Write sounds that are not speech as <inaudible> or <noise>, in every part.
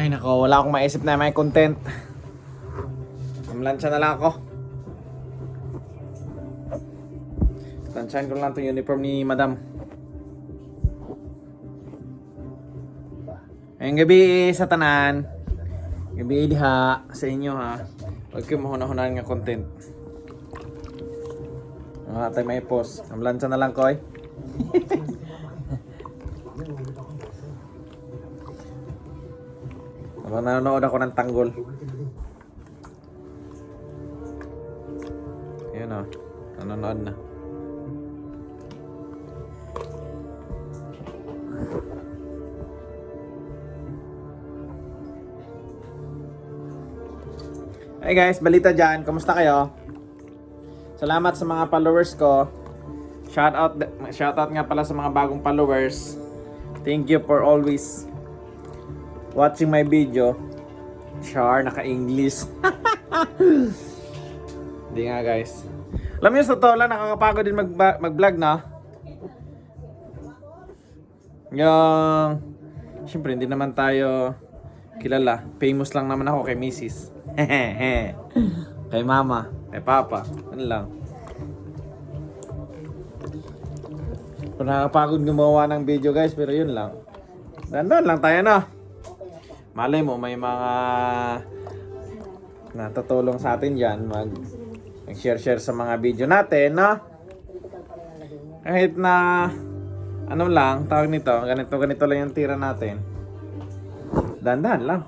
Ay nako, wala akong maisip na may content. Mamlansya na lang ako. Lansyahan ko lang itong uniform ni madam. Ngayong gabi sa tanan. Gabi diha sa inyo ha. Huwag kayo mahuna-hunahan nga content. Mga tayo may post. Mamlansya na lang ko eh. <laughs> nanonood ako ng tanggol. Ayun o. Nanonood na. Hey guys, balita dyan. Kumusta kayo? Salamat sa mga followers ko. Shout out, shout out nga pala sa mga bagong followers. Thank you for always watching my video. Char, naka-English. <laughs> Hindi nga guys. Alam niyo sa totoo lang, nakakapagod din mag mag-vlog na. Yung... Siyempre, hindi naman tayo kilala. Famous lang naman ako kay Mrs. <laughs> kay Mama, kay Papa. Ano lang. Kung nakakapagod gumawa ng video guys, pero yun lang. Dandan lang tayo na. Malay mo, may mga natutulong sa atin dyan mag mag-share-share sa mga video natin, no? Kahit na ano lang, tawag nito, ganito, ganito lang yung tira natin. Dandan lang.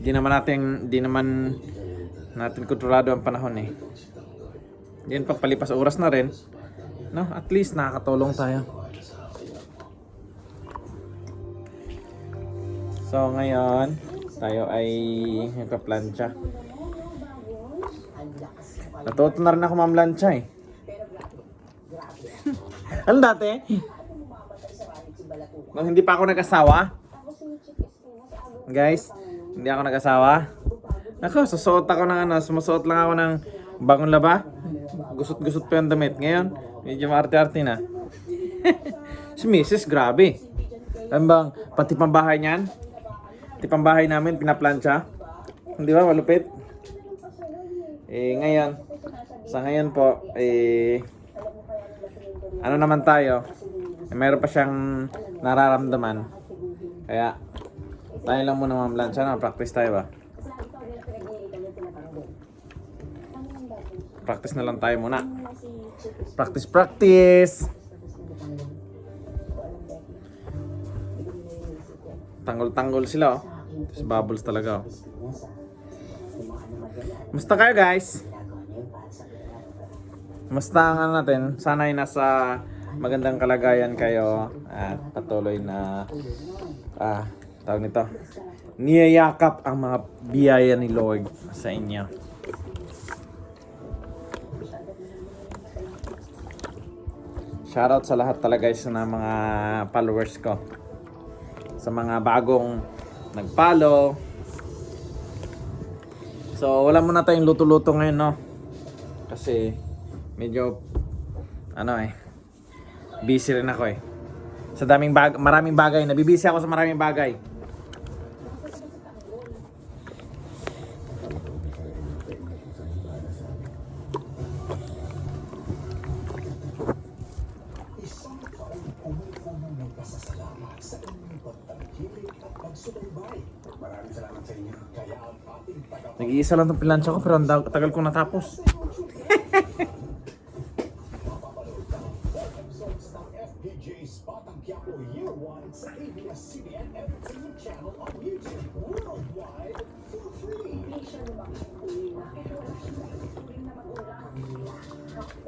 Di naman natin, di naman natin kontrolado ang panahon eh. Yan pagpalipas oras na rin. No, at least nakakatulong tayo. So ngayon, tayo ay nagpa-plancha. Natuto na rin ako mamlansya eh. <laughs> ano dati? Nung hindi pa ako nag-asawa? Guys, hindi ako nag-asawa. Ako, susuot ako ng ano, sumusuot lang ako ng bagong laba. Gusot-gusot pa yung damit. Ngayon, medyo maarte-arte na. <laughs> si Mrs. grabe. Alam bang, pati pambahay niyan, pati pambahay namin, pinaplansya. Hindi ba, malupit? Eh, ngayon, sa ngayon po, eh, ano naman tayo, eh, mayroon pa siyang nararamdaman. Kaya, tayo lang muna mamlansya na, practice tayo ba? Practice na lang tayo muna. Practice, practice! Tanggol-tanggol sila oh. Tapos bubbles talaga oh. Musta kayo guys? Musta ang ano natin? Sana ay nasa magandang kalagayan kayo at patuloy na ah, tawag nito niyayakap ang mga biyaya ni Lord sa inyo. Shoutout sa lahat talaga guys na mga followers ko. Sa mga bagong nag-follow. So, wala muna tayong luto-luto ngayon, no? Kasi, medyo, ano eh, busy rin ako eh. Sa daming bag maraming bagay. Nabibisi ako sa maraming bagay. Nag-iisa lang itong pilansya ko pero ang tagal kong natapos. <laughs>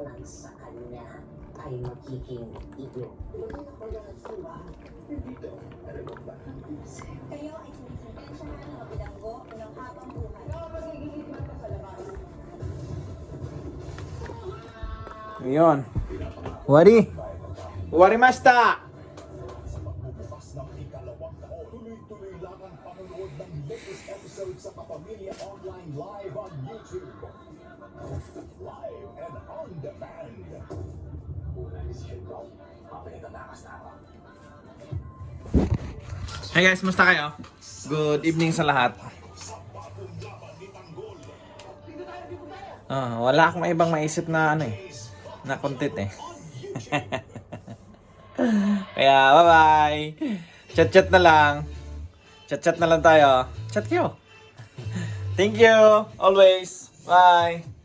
lang sa kanya ay magiging iyo. Kayo ay sinisintensyahan ng bilanggo ng habang buhay. Yun. Wari. Wari masta. Ng ikalawang taon, tuloy-tuloy lang ang panonood ng latest episode sa Kapamilya Online Live on YouTube. Live and on demand. Hey guys, musta kayo? Good evening sa lahat. Ah, wala akong ibang maisip na ano eh. Na content eh. <laughs> Kaya bye-bye. Chat-chat na lang. Chat-chat na lang tayo. Chat kayo. Thank you. Always. Bye.